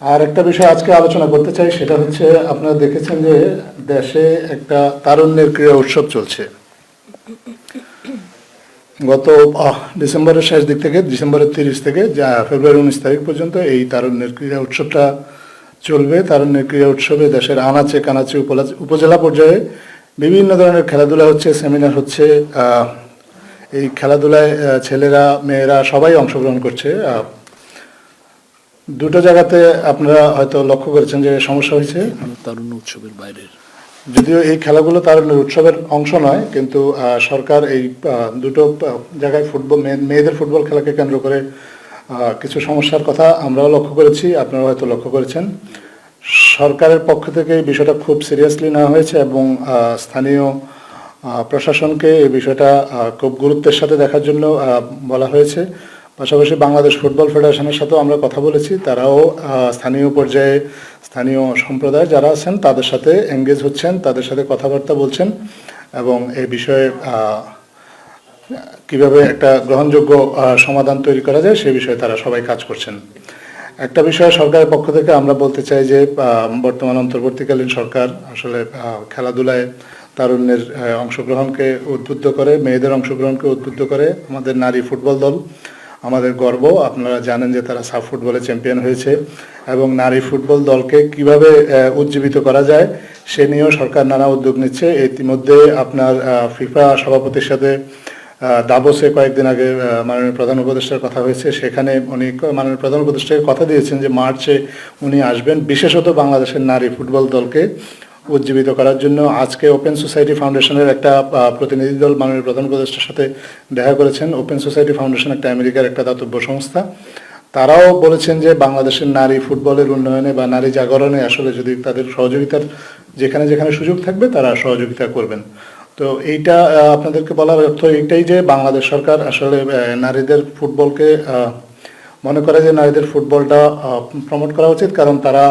আর একটা বিষয় আজকে আলোচনা করতে চাই, সেটা হচ্ছে আপনারা দেখেছেন যে দেশে একটা তারুণ্যের ক্রীড়া উৎসব চলছে। গত ডিসেম্বরের শেষ দিক থেকে, ডিসেম্বরের তিরিশ থেকে যা ফেব্রুয়ারি উনিশ তারিখ পর্যন্ত এই তারুণ্যের ক্রীড়া উৎসবটা চলবে। তারুণ্যের ক্রীড়া উৎসবে দেশের আনাচে কানাচে উপজেলা পর্যায়ে বিভিন্ন ধরনের খেলাধুলা হচ্ছে, সেমিনার হচ্ছে এই খেলাধুলায় ছেলেরা, মেয়েরা সবাই অংশগ্রহণ করছে। দুটো জায়গাতে আপনারা হয়তো লক্ষ্য করেছেন যে সমস্যা হয়েছে। তারুণ্য উৎসবের বাইরের। যদিও এই খেলাগুলো তারুণ্যের উৎসবের অংশ নয় কিন্তু সরকার এই দুটো জায়গায় ফুটবল মেয়েদের ফুটবল খেলাকে কেন্দ্র করে কিছু সমস্যার কথা আমরাও লক্ষ্য করেছি আপনারা হয়তো লক্ষ্য করেছেন। সরকারের পক্ষ থেকে এই বিষয়টা খুব সিরিয়াসলি নেওয়া হয়েছে এবং স্থানীয় প্রশাসনকে এই বিষয়টা খুব গুরুত্বের সাথে দেখার জন্য আহ, বলা হয়েছে। পাশাপাশি বাংলাদেশ ফুটবল ফেডারেশনের সাথেও আমরা কথা বলেছি। তারাও স্থানীয় পর্যায়ে স্থানীয় সম্প্রদায় যারা আছেন, তাদের সাথে এঙ্গেজ হচ্ছেন, তাদের সাথে কথাবার্তা বলছেন এবং এই বিষয়ে কীভাবে একটা গ্রহণযোগ্য সমাধান তৈরি করা যায় সে বিষয়ে তারা সবাই কাজ করছেন। একটা বিষয় সরকারের পক্ষ থেকে আমরা বলতে চাই যে বর্তমান অন্তর্বর্তীকালীন সরকার আসলে খেলাধুলায় তারুণ্যের অংশগ্রহণকে উদ্বুদ্ধ করে, মেয়েদের অংশগ্রহণকে উদ্বুদ্ধ করে আমাদের নারী ফুটবল দল। আমাদের গর্ব। আপনারা জানেন যে তারা সাফ ফুটবলে চ্যাম্পিয়ন হয়েছে এবং নারী ফুটবল দলকে কীভাবে উজ্জীবিত করা যায় সে নিয়েও সরকার নানা উদ্যোগ নিচ্ছে। ইতিমধ্যে আপনার ফিফা সভাপতির সাথে দাবোসে কয়েকদিন আগে মাননীয় প্রধান উপদেষ্টার কথা হয়েছে। সেখানে উনি মাননীয় প্রধান উপদেষ্টাকে কথা দিয়েছেন যে মার্চে উনি আসবেন। বিশেষত বাংলাদেশের নারী ফুটবল দলকে। উজ্জীবিত করার জন্য আজকে ওপেন সোসাইটি ফাউন্ডেশনের একটা প্রতিনিধি দল মাননীয় প্রধান উপদেষ্টার সাথে দেখা করেছেন। ওপেন সোসাইটি ফাউন্ডেশন একটা আমেরিকার একটা দাতব্য সংস্থা। তারাও বলেছেন যে বাংলাদেশের নারী ফুটবলের উন্নয়নে বা নারী জাগরণে আসলে যদি তাদের সহযোগিতার যেখানে যেখানে সুযোগ থাকবে, তারা সহযোগিতা করবেন। তো এইটা আপনাদেরকে বলার অর্থ এইটাই যে বাংলাদেশ সরকার আসলে নারীদের ফুটবলকে মনে করে যে নারীদের ফুটবলটা প্রমোট করা উচিত কারণ তারা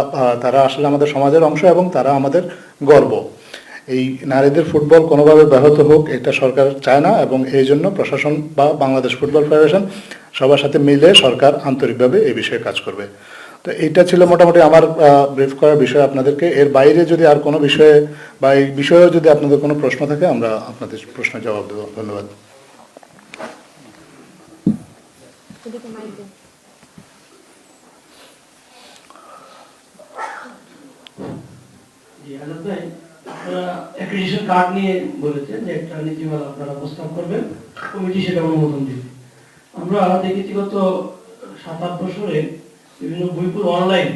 তারা আসলে আমাদের সমাজের অংশ এবং তারা আমাদের গর্ব। এই নারীদের ফুটবল কোনোভাবে ব্যাহত হোক, এটা সরকার চায় না এবং এই জন্য প্রশাসন বা বাংলাদেশ ফুটবল ফেডারেশন সবার সাথে মিলে সরকার আন্তরিকভাবে এই বিষয়ে কাজ করবে। তো এইটা ছিল মোটামুটি আমার ব্রিফ করার বিষয় আপনাদেরকে। এর বাইরে যদি আর কোনো বিষয়ে বা এই বিষয়েও যদি আপনাদের কোনো প্রশ্ন থাকে, আমরা আপনাদের প্রশ্নের জবাব দেবো। ধন্যবাদ। আজাদ ভাই, আপনারা কার্ড নিয়ে বলেছেন যে একটা নীতিমালা আপনারা প্রস্তাব করবেন কমিটি সেটা অনুমোদন দিবে। আমরা দেখেছি গত সাত আট বছরে বিভিন্ন বইপুর অনলাইন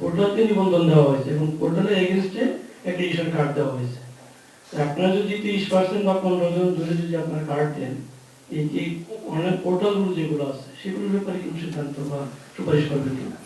পোর্টালকে নিবন্ধন দেওয়া হয়েছে এবং পোর্টালের এগেনস্টে অ্যাক্রিডিটেশন কার্ড দেওয়া হয়েছে। আপনারা যদি তিরিশ পার্সেন্ট বা পনেরো জন ধরে যদি আপনার কার্ড দেন এই যে অনলাইন পোর্টালগুলো যেগুলো আছে সেগুলোর ব্যাপারে কিছু সিদ্ধান্ত বা সুপারিশ করবেন কিনা?